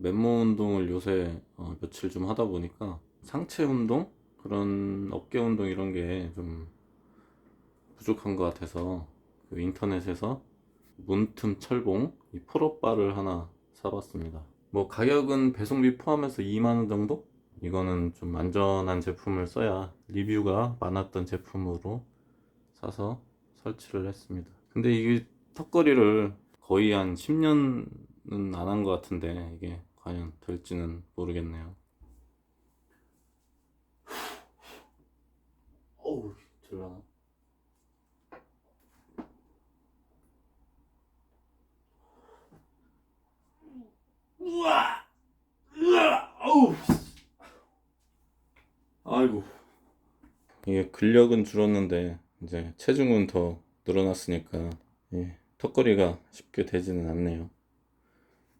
맨몸 운동을 요새 어, 며칠 좀 하다 보니까 상체 운동 그런 어깨 운동 이런 게 좀 부족한 것 같아서 그 인터넷에서 문틈 철봉 이 폴업바를 하나 사봤습니다. 뭐 가격은 배송비 포함해서 2만 원 정도? 이거는 좀 안전한 제품을 써야 리뷰가 많았던 제품으로 사서 설치를 했습니다. 근데 이게 턱걸이를 거의 한 10년은 안 한 것 같은데 이게 과연 될지는 모르겠네요. 어우, 들라나? 우와! 으아! 어우! 아이고. 이게 근력은 줄었는데 이제 체중은 더 늘어났으니까 예, 턱걸이가 쉽게 되지는 않네요.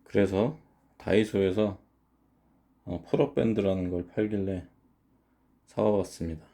그래서 다이소에서 어, 폴업 밴드라는 걸 팔길래 사와봤습니다.